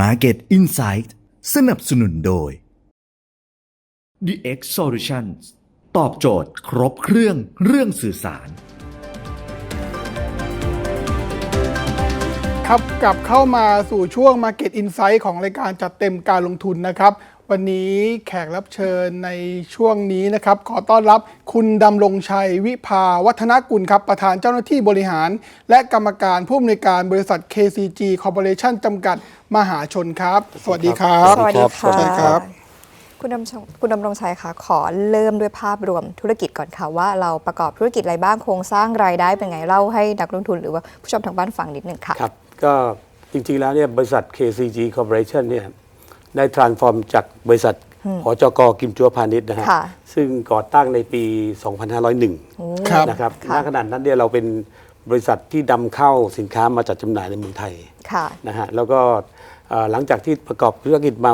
Market Insight สนับสนุนโดย The X Solutions ตอบโจทย์ครบเครื่องเรื่องสื่อสาร ครับกลับเข้ามาสู่ช่วง Market Insight ของรายการจัดเต็มการลงทุนนะครับ วันนี้แขกรับเชิญในช่วงนี้นะครับ ขอต้อนรับคุณดำรงชัยวิภาวัฒนกุลครับ ประธานเจ้าหน้าที่บริหาร และกรรมการผู้อำนวยการบริษัท KCG Corporation จำกัดมหาชนครับ สวัสดีครับสวัสดีค่ะสวัสดีครับคุณดำรงคุณดำรงชัยคะขอเริ่มด้วยภาพรวมธุรกิจก่อนค่ะว่าเราประกอบธุรกิจอะไรบ้างโครงสร้างรายได้เป็นไงเล่าให้นักลงทุนหรือว่าผู้ชมทางบ้านฟังนิดหนึ่งค่ะครับก็จริงๆแล้วเนี่ยบริษัท KCG Corporation เนี่ย ได้ transform จากบริษัทหจกกิมจัวพาณิชย์นะฮะค่ะซึ่งก่อตั้งในปี 2501 ครับ นะครับค่ะณขณะนั้นเนี่ยเราเป็นบริษัทที่นำเข้าสินค้ามาจัดจำหน่ายในเมืองไทยค่ะ นะฮะแล้วก็เอ่อหลังจากที่ประกอบธุรกิจมา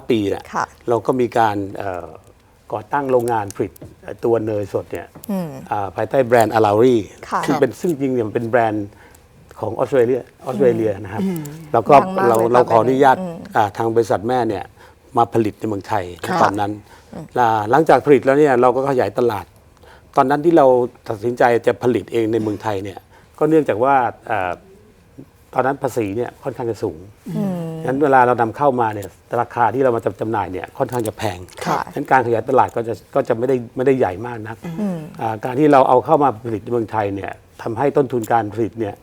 15 ปีเนี่ยค่ะ เราก็มีการเอ่อก่อตั้งโรงงานผลิตตัวเนยสดเนี่ยอ่าภายใต้แบรนด์อารารีค่ะ ซึ่งเป็นซึ่งจริงๆเนี่ยมันเป็นแบรนด์ ของออสเตรเลียออสเตรเลียนะครับแล้วก็ดังมากเราเลยค่ะเราขออนุญาตอืมอ่าทางบริษัทแม่เนี่ยมาผลิตในเมืองไทยครับตอนนั้นอ่าหลังจากผลิตแล้วเนี่ยเราก็ขยายตลาด ตอนนั้นที่เราตัดสินใจจะผลิตเองในเมืองไทยเนี่ยก็เนื่องจากว่าอ่าตอนนั้นภาษีเนี่ยค่อนข้างจะสูงงั้นเวลาเรานำเข้ามาเนี่ยราคาที่เรามาจำจำหน่ายเนี่ยค่อนข้างจะแพงค่ะงั้นการขยายตลาดก็จะก็จะไม่ได้ไม่ได้ใหญ่มากนักอ่าการที่เราเอาเข้ามาผลิตในเมืองไทยเนี่ยทำให้ต้นทุนการผลิตเนี่ย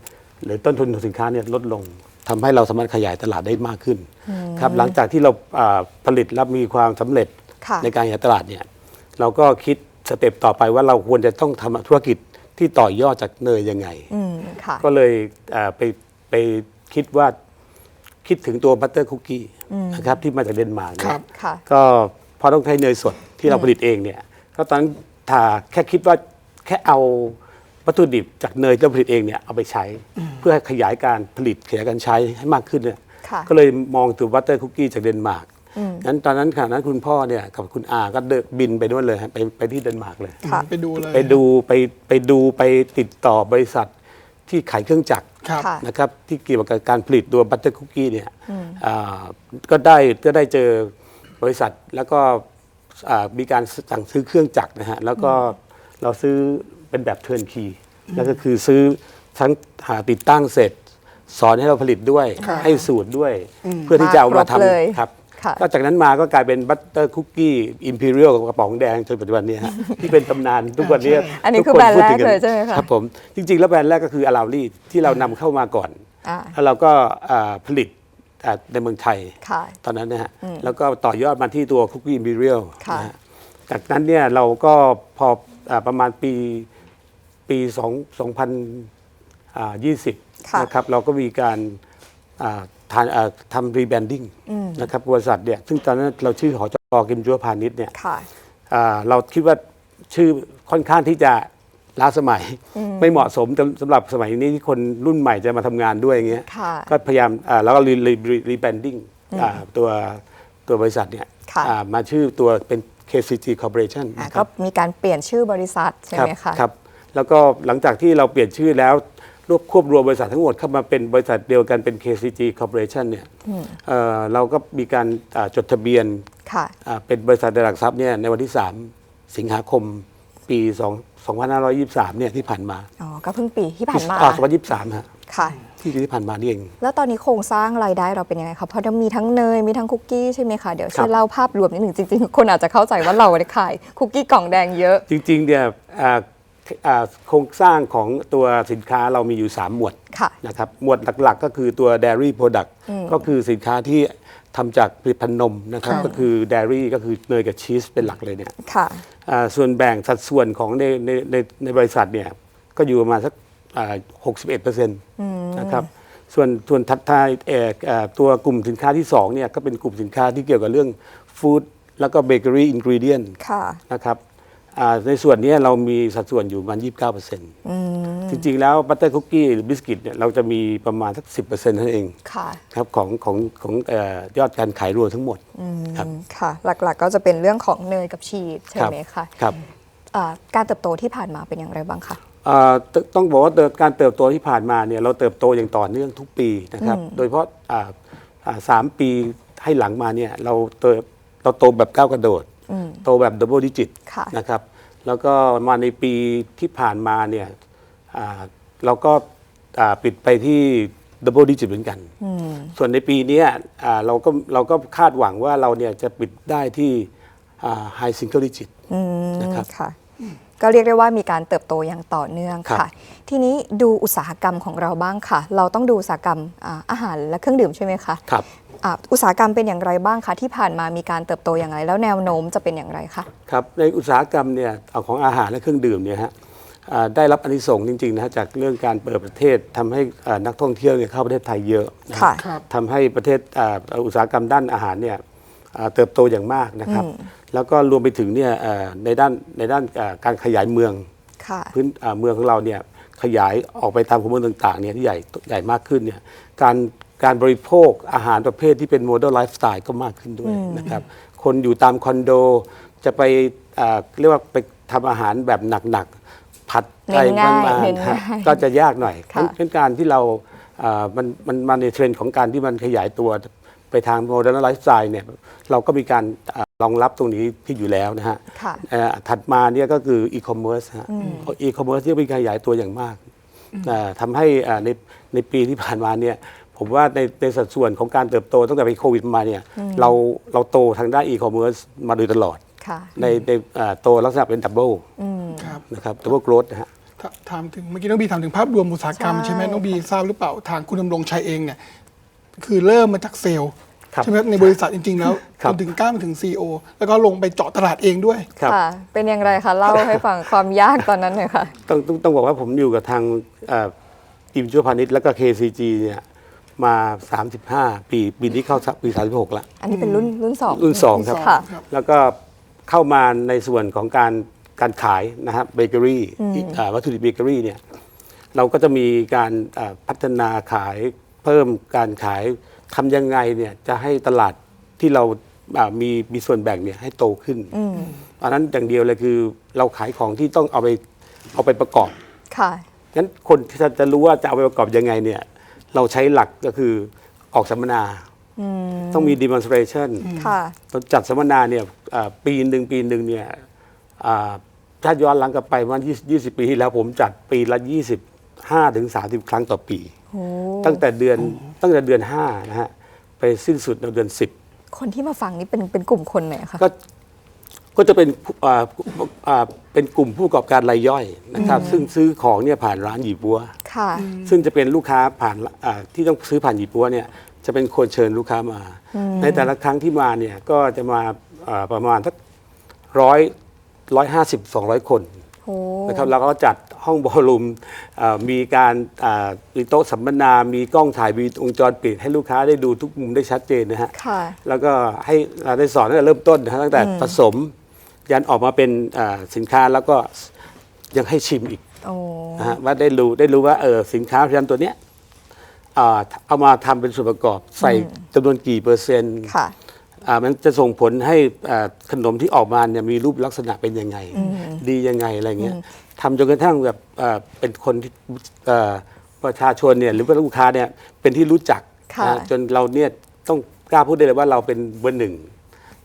หรือต้นทุนของสินค้าเนี่ยลดลงทำให้เราสามารถขยายตลาดได้มากขึ้นครับหลังจากที่เราอ่าผลิตและมีความสำเร็จค่ะในการขยายตลาดเนี่ยเราก็คิดสเต็ปต่อไปว่าเราควรจะต้องทำธุรกิจที่ต่อยอดจากเนยยังไงอืมค่ะก็เลยเอ่อไปไปคิดว่าคิดถึงตัวบัตเตอร์คุกกี้นะครับที่มาจากเดนมาร์กเนี่ยครับค่ะก็พอต้องใช้เนยสดที่เราผลิตเองเนี่ยก็ตอนนั้นถ้าแค่คิดว่าแค่เอา วัตถุดิบจากเนยที่เราผลิตเองเนี่ยเอาไปใช้ เพื่อขยายการผลิตขยายการใช้ให้มากขึ้นเนี่ยค่ะ ก็เลยมองถึงบัตเตอร์คุกกี้จากเดนมาร์กงั้นตอนนั้นขณะนั้นคุณพ่อเนี่ยกับคุณอาก็เดินบินไปด้วยเลยฮะไปไปที่เดนมาร์กเลย ค่ะ ไปดูเลย ไปดูไปไปดูไปติดต่อบริษัทที่ขายเครื่องจักร ครับ ค่ะ นะครับที่เกี่ยวกับการผลิตตัวบัตเตอร์คุกกี้เนี่ยอ่าก็ได้ก็ได้เจอบริษัทแล้วก็อ่ามีการสั่งซื้อเครื่องจักรนะฮะแล้วก็เราซื้อ เป็นแบบเทิร์นคีแล้วก็คือซื้อทั้งหาติดตั้งเสร็จ สอนให้เราผลิตด้วยครับให้สูตรด้วย เพื่อที่จะเอามามาครบเลยทำครับค่ะก็จากนั้นมาก็กลายเป็นบัตเตอร์คุกกี้อิมพีเรียลกระป๋องแดงจนปัจจุบันนี้ฮะที่เป็นตำนานทุกวันนี้อันนี้ทุคือแบรนด์พูดแรถึกงเลยใช่ไหมคะครับผมจริง ๆ แล้วแบรนด์แรกก็คืออาราลี่ที่เรานำเข้ามาก่อนอ่าแล้วเราก็อ่าผลิตอ่าในเมืองไทยค่ะตอนนั้นนะฮะแล้วก็ต่อยอดมาที่ตัวคุกกี้อิมพีเรียลค่ะนะฮะจากนั้นเนี่ยเราก็พออาประมาณปี ปี2 2020ค่ะนะครับเราก็มีการอ่าทานอ่าทำรีแบรนดิ้งนะครับบริษัทเนี่ยซึ่งตอนนั้นเราชื่อหอจกกิมจัวพาณิชย์เนี่ยค่ะอ่าเราคิดว่าชื่อค่อนข้างที่จะล้าสมัยไม่เหมาะสมสำสำหรับสมัยนี้ที่คนรุ่นใหม่จะมาทำงานด้วยอย่างเงี้ยค่ะก็พยายามอ่าแล้วก็รีรีรีแบรนดิ้งตัวตัวบริษัทเนี่ยค่ะอ่ามาชื่อตัวเป็น KCG Corporation อะนะคก็รับมีการเปลี่ยนชื่อบริษัทใช่ไหมครัคะครับ แล้วก็หลังจากที่เราเปลี่ยนชื่อแล้วรวบควบรวมบริษัททั้งหมดเข้ามาเป็นบริษัทเดียวกันเป็น KCG Corporation เนี่ยเอ่อเราก็มีการอ่าจดทะเบียนค่ะ อ่าเป็นบริษัทในหลักทรัพย์เนี่ยในวันที่ 3 สิงหาคมปี2 2523เนี่ยที่ผ่านมาอ๋อ ก็เพิ่งปีที่ผ่านมา อ่2023ฮะค่ะ ที่ที่ผ่านมานี่เอง แล้วตอนนี้โครงสร้างรายได้เราเป็นยังไงคะเพราะมีทั้งเนย มีทั้งคุกกี้ใช่ไหมคะ เดี๋ยวช่วยครับเล่าภาพรวมนิดหนึ่งจริงๆ คนอาจจะเข้าใจว่าเราได้ขายคุกกี้กล่องแดงเยอะ จริงๆเนี่ยอ่าอ่า โครงสร้างของตัวสินค้าเรามีอยู่ 3 หมวดค่ะนะครับหมวดหลักๆ ก็คือตัว dairy product ก็คือสินค้าที่ทำจากผลิตภัณฑ์นมนะครับก็คือ dairy ก็คือเนยกับชีสเป็นหลักเลยเนี่ยค่ะอ่าส่วนแบ่งสัดส่วนของในในในในบริษัทเนี่ยก็อยู่ประมาณสักหกสิบเอ็ดเปอร์เซ็นต์นะครับส่วนส่วนทัดทายเอ่อเอ่อตัวกลุ่มสินค้าที่2เนี่ยก็เป็นกลุ่มสินค้าที่เกี่ยวกับเรื่องฟู้ดแล้วก็เบเกอรี่อินกรีเดียนค่ะนะครับอ่า ในส่วนนี้เรามีสัดส่วนอยู่ประมาณ 29เปอร์เซ็นต์จริง ๆ แล้วบัตเตอร์คุกกี้หรือบิสกิตเนี่ยเราจะมีประมาณสัก 10เปอร์เซ็นต์นั่นเองค่ะครับของของของเอ่อยอดการขายรวมทั้งหมดครับค่ะ หลักๆก็จะเป็นเรื่องของเนยกับชีสใช่ไหมคะครับอ่าการเติบโตที่ผ่านมาเป็นอย่างไรบ้างคะอ่าตต้องบอกว่าเติบการเติบโตที่ผ่านมาเนี่ยเราเติบโตอย่างต่อเนื่องทุกปีนะครับ โดยเฉพาะอ่าอ่าสามปีให้หลังมาเนี่ยเราเติบเราโตแบบก้าวกระโดด โตแบบดับเบิลดิจิตค่ะนะครับ แล้วก็มาในปีที่ผ่านมาเนี่ยอ่าเราก็อ่าปิดไปที่ดับเบิลดิจิตเหมือนกัน ส่วนในปีเนี้ยอ่าเราก็เราก็คาดหวังว่าเราเนี่ยจะปิดได้ที่ไฮซิงเกิลดิจิตอืมนะครับค่ะก็เรียกได้ว่ามีการเติบโตอย่างต่อเนื่องครับค่ะ ทีนี้ดูอุตสาหกรรมของเราบ้างค่ะ เราต้องดูอุตสาหกรรมอาอาหารและเครื่องดื่มใช่ไหมคะครับ อ่าอุตสาหกรรมเป็นอย่างไรบ้างคะที่ผ่านมามีการเติบโตอย่างไร แล้วแนวโน้มจะเป็นอย่างไรคะครับในอุตสาหกรรมเนี่ยเอาของอาหารและเครื่องดื่มเนี่ยฮะอ่าได้รับอานิสงส์จริงๆนะฮะจากเรื่องการเปิดประเทศทำให้อ่านักท่องเที่ยวเนี่ยเข้าประเทศไทยเยอะนะค่ะครับทำให้ประเทศอ่าอุตสาหกรรมด้านอาหารเนี่ยอ่าเติบโตอย่างมากนะครับ แล้วก็รวมไปถึงเนี่ยเอ่อในด้านในด้านอ่าการขยายเมืองค่ะพื้นอ่าเมืองของเราเนี่ยขยายออกไปตามภูมิเมืองต่างๆเนี่ยที่ใหญ่ใหญ่มากขึ้นเนี่ยการ การบริโภคอาหารประเภทที่เป็นโมเดลไลฟ์สไตล์ก็มากขึ้นด้วยนะครับ คนอยู่ตามคอนโด จะไปอ่าเรียกว่าไปทำอาหารแบบหนักๆ ผัดไทยเน้นง่ายบ้านเน้นๆฮะง่ายก็จะยากหน่อยค่ะเพราะฉะนั้นการที่เราอ่ามันมันมาในเทรนด์ของการที่มันขยายตัวไปทางโมเดลไลฟ์สไตล์เนี่ยเราก็มีการอ่ารองรับตรงนี้ที่อยู่แล้วนะฮะ ค่ะ เอ่อถัดมาเนี่ยก็คืออีคอมเมิร์ซฮะอีคอมเมิร์ซที่มีการขยายตัวอย่างมากอ่าทำให้อ่าในในปีที่ผ่านมาเนี่ย ผมว่าในในสัดส่วนของการเติบโตตั้งแต่ปีโควิดมาเนี่ยเราเราโตทางด้านอีคอมเมิร์ซมาโดยตลอด ค่ะ ในในอ่าโตลักษณะเป็นดับเบิลครับนะครับดับเบิลโกรธนะฮะ ถถามถึงเมื่อกี้น้องบีถามถึงภาพรวมอุตสาหกรรมใช่ใช่ไหมน้องบีทราบหรือเปล่าทางคุณดำรงชัยเองเนี่ยคือเริ่มมาจากเซลล์ครับใช่ไหมครับในบริษัทจริง ๆ แล้วครัจบ นถึงก้าวมาถึง CEO แล้วก็ลงไปเจาะตลาดเองด้วย ครับ ค่ะ เป็นอย่างไรคะ เล่าให้ฟังความยากตอนนั้นหน่อยค่ะ ต้องต้องต้องบอกว่าผมอยู่กับทางอ่าทีมชั่วพาณิชย์แล้วก็ KCG เนี่ย มา 35 ปีปีนี้เข้าปี 36แล้วอันนี้เป็นรุ่นรุ่นสองรุ่นสองครับ ค่ะ แล้วก็เข้ามาในส่วนของการการขายนะครับเบเกอรี่อ่าวัตถุดิบเบเกอรี่เนี่ยเราก็จะมีการอ่าพัฒนาขายเพิ่มการขายทำยังไงเนี่ยจะให้ตลาดที่เราอ่ามีมีส่วนแบ่งเนี่ยให้โตขึ้นอันนั้นอย่างเดียวเลยคือเราขายของที่ต้องเอาไปเอาไปประกอบ ค่ะ งั้นคนที่จะจะรู้ว่าจะเอาไปประกอบยังไงเนี่ย เราใช้หลักก็คือออกสัมมนา ต้องมี demonstration ค่ะ ตอนจัดสัมมนาเนี่ยอ่าปีหนึ่งปีหนึ่งเนี่ยอ่าถ้าย้อนหลังกลับไปวันยี่สิบปีที่แล้วผมจัดปีละ 25ถึง30 ครั้งต่อปี ตั้งแต่เดือนตั้งแต่เดือน5นะฮะไปสิ้นสุดในเดือนคนที่มาฟังนี่เป็นเป็นกลุ่มคนไหนคะ10ก็ ก็จะเป็นผู้อ่าอ่าเป็นกลุ่มผู้ประกอบการรายย่อยนะครับ ซึ่งซื้อของเนี่ยผ่านร้านหยีบัว ค่ะ ซึ่งจะเป็นลูกค้าผ่านอ่าที่ต้องซื้อผ่านหยีปัวเนี่ยจะเป็นคนเชิญลูกค้ามา ในแต่ละครั้งที่มาเนี่ยก็จะมาอ่าประมาณสักร้อยร้อยห้าสิบสองร้อยคนโอ้นะครับเราก็จัดห้องบอลลูมอ่ามีการอ่ามีโต๊ะสัมมนา มีกล้องถ่ายวีวงจรปิด ให้ลูกค้าได้ดูทุกมุมได้ชัดเจนนะฮะ ค่ะ แล้วก็ให้เราได้สอนตั้งแต่เริ่มต้นนะฮะตั้งแต่ผสม ยันออกมาเป็นอ่าสินค้าแล้วก็ยังให้ชิมอีกโอ้ นะฮะว่าได้รู้ได้รู้ว่าเออสินค้าผลิตภัณฑ์ตัวเนี้ยอ่าเอามาทำเป็นส่วนประกอบ ใส่จำนวนกี่เปอร์เซ็นต์ค่ะ อ่ามันจะส่งผลให้อ่าขนมที่ออกมาเนี่ยมีรูปลักษณะเป็นยังไง ดียังไงอะไรเงี้ยทำจนกระทั่งแบบอ่าเป็นคนที่อ่าประชาชนเนี่ยหรือว่าลูกค้าเนี่ยเป็นที่รู้จักค่ะ นะจนเราเนี่ยต้องกล้าพูดได้เลยว่าเราเป็นเบอร์หนึ่ง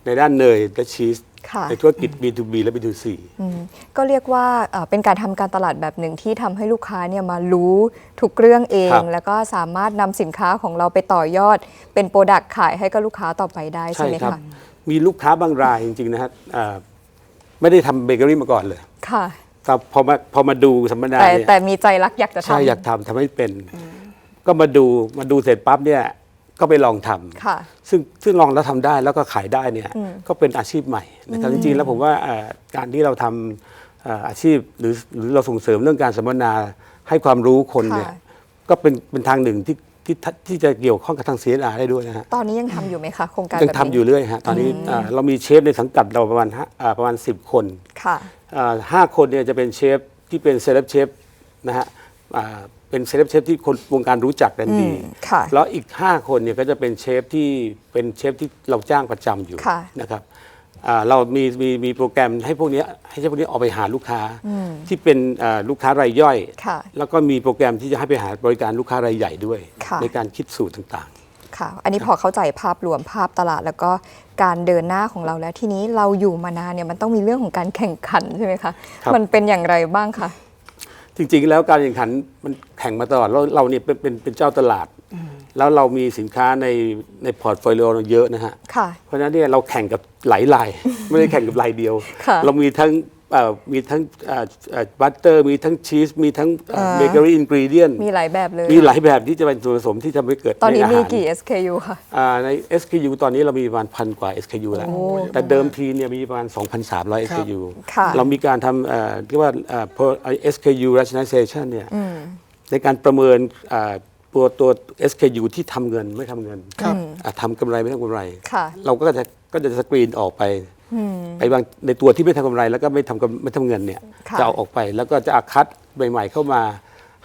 ในด้านเนยและชีส ค่ะ ในธุรกิจ B2B และ B2C อืมก็เรียกว่าเอ่อเป็นการทำการตลาดแบบหนึ่งที่ทำให้ลูกค้าเนี่ยมารู้ทุกเรื่องเอง ครับ แล้วก็สามารถนำสินค้าของเราไปต่อยอด เป็นโปรดักต์ขายให้กับลูกค้าต่อไปได้ใช่ไหมครัคะมีลูกค้าบางรายจริง ๆ นะฮะอ่าไม่ได้ทำเบเกอรี่มาก่อนเลย ค่ะ แต่พอมาพอมาดูสัมมนาแต่เนี่ยแต่มีใจรักอยากจะทำ ใช่อยากทำทำให้เป็น ก็มาดูมาดูเสร็จปั๊บเนี่ย ก็ไปลองทำค่ะซึ่งซึ่งลองแล้วทำได้แล้วก็ขายได้เนี่ยก็เป็นอาชีพใหม่นะครับจริงๆแล้วผมว่าเอ่อการที่เราทำเอ่ออาชีพหรือหรือเราส่งเสริมเรื่องการสัมมนาให้ความรู้คนเนี่ยค่ะก็เป็นเป็นทางหนึ่งที่ที่ที่จะเกี่ยวข้องกับทาง CSR ได้ด้วยนะฮะ ตอนนี้ยังทำอยู่ไหมคะโครงการยังแบบทำอยู่นี้เรื่อยฮะ ตอนนี้อ่าเรามีเชฟในสังกัดเราประมาณห้าอ่าประมาณ 10 คน ค่ะอ่าห้าคนเนี่ยจะเป็นเชฟที่เป็นเซเลบเชฟนะฮะอ่า เป็นเซเลบเชฟที่คนวงการรู้จักกันดีอืมค่ะ แล้วอีก 5 คนเนี่ยก็จะเป็นเชฟที่เป็นเชฟที่เราจ้างประจำอยู่ค่ะ นะครับอ่าเรามีมีมีโปรแกรมให้พวกเนี้ยให้เชฟพวกนี้ออกไปหาลูกค้าที่เป็นอ่าลูกค้ารายย่อย ค่ะ แล้วก็มีโปรแกรมที่จะให้ไปหาบริการลูกค้ารายใหญ่ด้วย ค่ะ ในการคิดสูตรต่างค่ะ อันนี้พอเข้าใจภาพรวมภาพตลาด แล้วก็การเดินหน้าของเราแล้วทีนี้เราอยู่มานานเนี่ยมันต้องมีเรื่องของการแข่งขันใช่ไหมคะ ครับ มันเป็นอย่างไรบ้างคะ จริง ๆ แล้วการแข่งขันมันแข่งมาตลอดเราเราเนี่ยเป็นเป็นเป็นเจ้าตลาด แล้วเรามีสินค้าในในพอร์ตโฟลิโอเราเยอะนะฮะ ค่ะ เพราะฉะนั้นเนี่ยเราแข่งกับหลายราย ไม่ได้แข่งกับรายเดียว ค่ะ เรามีทั้งเอ่อ มีทั้งบัตเตอร์มีทั้งชีส มีทั้งเบเกอรี่อินกรีเดียนมีหลายแบบเลย มีหลายแบบที่จะเป็นส่วนผสมที่ทำให้เกิดตอนนี้ใามีหารกี่ SKU ค่ะอ่าใน SKU ตอนนี้เรามีประมาณพันกว่า SKU แล้ว แต่เดิมทีเนี่ยมีประมาณ 2,300 SKU ค่ะเรามีการทำเอ่อเรียกว่าเอ่อ pro- SKU rationalization เนี่ยในการประเมินอ่าตัวตัว SKU ที่ทำเงินไม่ทำเงินครับอะทำกำไรไม่ทำกำไรค่ะเราก็จะก็จะสกรีนออกไป ไปบางในตัวที่ไม่ทำกำไรแล้วก็ไม่ทำกำไม่ทำเงินเนี่ยค่ะจะเอาออกไปแล้วก็จะอาคัดใหม่ ๆ เข้ามา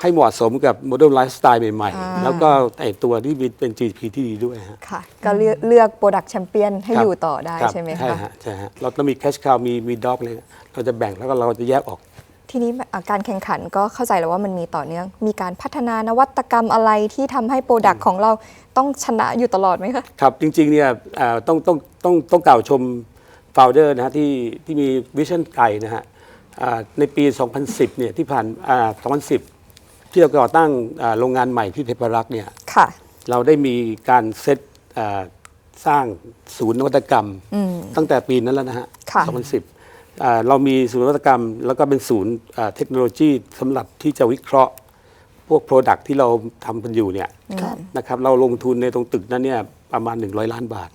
ให้เหมาะสมกับโมเดลไลฟ์สไตล์ใหม่ ๆ แล้วก็ไอตัวที่มีเป็น GP ที่ดีด้วยฮะค่ะ ก็เลือกเลือกโปรดักต์แชมเปี้ยนให้ครับอยู่ต่อได้รับใช่ไหมใช่คะฮะใช่ฮะเราต้องมีแคชคาวมีมีด็อกเลยเราจะแบ่งแล้วก็เราจะแยกออก ทีนี้อะการแข่งขันก็เข้าใจแล้วว่ามันมีต่อเนื่อง มีการพัฒนานวัตกรรมอะไรที่ทำให้โปรดักต์ของเราต้องชนะอยู่ตลอดไหมคะ ครับ จริงๆเนี่ยเอ่อต้องต้องต้องต้องกล่าวชม โฟลเดอร์นะฮะที่ที่มีวิชั่นไกลนะฮะอ่าในปี 2010 เนี่ยที่ผ่านอ่า2010 ที่เราก่อตั้งอ่าโรงงานใหม่ที่เทพารักษ์เนี่ย ค่ะ เราได้มีการเซตอ่าสร้างศูนย์นวัตกรรม ตั้งแต่ปีนั้นแล้วนะฮะ ค่ะ 2010อ่าเรามีศูนย์นวัตกรรม แล้วก็เป็นศูนย์อ่าเทคโนโลยีสำหรับที่จะวิเคราะห์ พวก Product ที่เราทำกันอยู่เนี่ยนะครับเราลงทุนในตรงตึกนั้นเนี่ย ประมาณ 100 ล้านบาท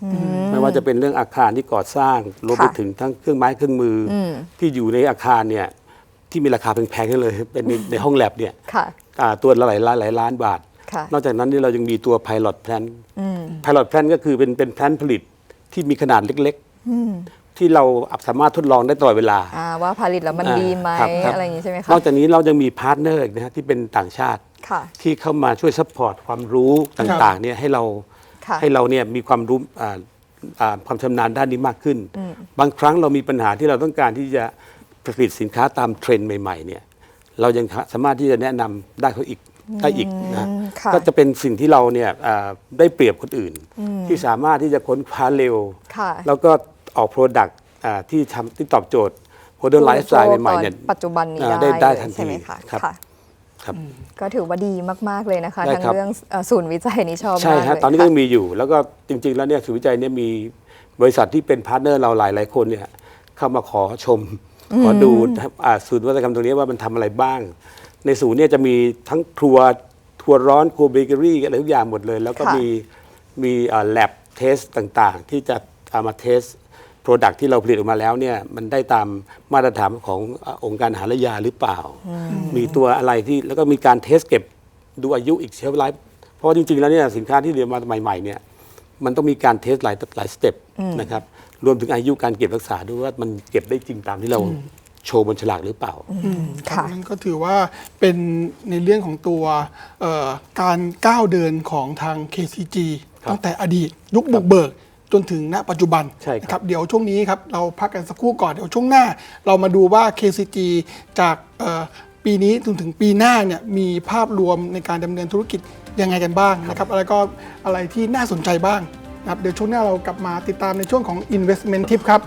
ไม่ว่าจะเป็นเรื่องอาคารที่ก่อสร้างรวมไปค่ะถึงทั้งเครื่องไม้เครื่องมืออที่อยู่ในอาคารเนี่ยที่มีราคาแพงๆนั่นเลย เป็นในในห้องแลบเนี่ยค่ะอ่าตัวละหลายล้านหลายล้านบาทค่ะนอกจากนั้นเนี่ยเรายังมีตัว Pilot Plan Pilot Plan ก็คือเป็นเป็นแพลนผลิตที่มีขนาดเล็กๆ ที่เราสามารถทดลองได้ตลอดเวลาอ่าว่าผลิตแล้วมันอ่าดีไหมครับคบอะไรอย่างนี้ใช่ไหมคะนอกจากนี้เรายังมีพาร์ทเนอร์อีกนะฮะที่เป็นต่างชาติค่ะที่เข้ามาช่วยซัพพอร์ตความรู้ต่างๆเนี่ยให้เราค่ะ ให้เราเนี่ยมีความรู้อ่าอ่าความชำนาญด้านนี้มากขึ้น บางครั้งเรามีปัญหาที่เราต้องการที่จะผลิตสินค้าตามเทรนด์ใหม่ๆเนี่ยเรายังสามารถที่จะแนะนำได้เขาอีกได้อีกนะค่ะก็จะเป็นสิ่งที่เราเนี่ยอ่าได้เปรียบคนอื่น ที่สามารถที่จะค้นคว้าเร็วค่ะแล้วก็ออกโปรดักต์ที่ทำที่ตอบโจทย์โมเดลไลฟ์สไตล์ใหม่ๆเนี่ยปัจจุบันนี้อ่าได้ได้เลยทันทีใช่ไหมคะครับ ค่ะครับ ก็ถือว่าดีมาก ๆ เลยนะคะได้ทั้งครับ เรื่องเอ่อศูนย์วิจัยนี้ชอบใช่มากฮะเลยตอนนี้ก็ค่ะยังมีอยู่ แล้วก็จริง ๆ แล้วเนี่ยศูนย์วิจัยเนี่ยมีบริษัทที่เป็นพาร์ทเนอร์เราหลายหลายๆคนเนี่ยเข้ามาขอชม ขอดูอ่าศูนย์นวัตกรรมตรงนี้ว่ามันทำอะไรบ้าง ในศูนย์เนี่ยจะมีทั้งครัวครัวร้อนครัวเบเกอรี่อะไรทุกอย่างหมดเลย แล้วก็ค่ะ มีมีแลบเทสต่างๆ ที่จะเอามาเทสโป รดักที่เราผลิตออกมาแล้วเนี่ยมันได้ตามมาตรฐานของอ่าองค์การอาหารและยาหรือเปล่า มีตัวอะไรที่แล้วก็มีการเทสเก็บดูอายุอีกเชลไลฟ์เพราะว่าจริง ๆ แล้วเนี่ยสินค้าที่เรียนมาใหม่ๆเนี่ยมันต้องมีการเทสหลายหลายสเต็ปนะครับรวมถึงอายุการเก็บรักษาด้วยว่ามันเก็บได้จริงตามที่เราโชว์บนฉลากหรือเปล่าครับค่ะนั่นก็ถือว่าเป็นในเรื่องของตัวเอ่อการก้าวเดินของทาง KCG ครับตั้งแต่อดีตยุคบุกเบิก จนถึงณปัจจุบันใช่ครับ นะครับเดี๋ยวช่วงนี้ครับเราพักกันสักครู่ก่อนเดี๋ยวช่วงหน้า เรามาดูว่า KCG จากเอ่อปีนี้จนถึงปีหน้าเนี่ยมีภาพรวมในการดำเนินธุรกิจยังไงกันบ้างนะครับแล้วก็อะไรที่น่าสนใจบ้างนะครับเดี๋ยวช่วงหน้าเรากลับมาติดตามในช่วงของ Investment Tip ครับ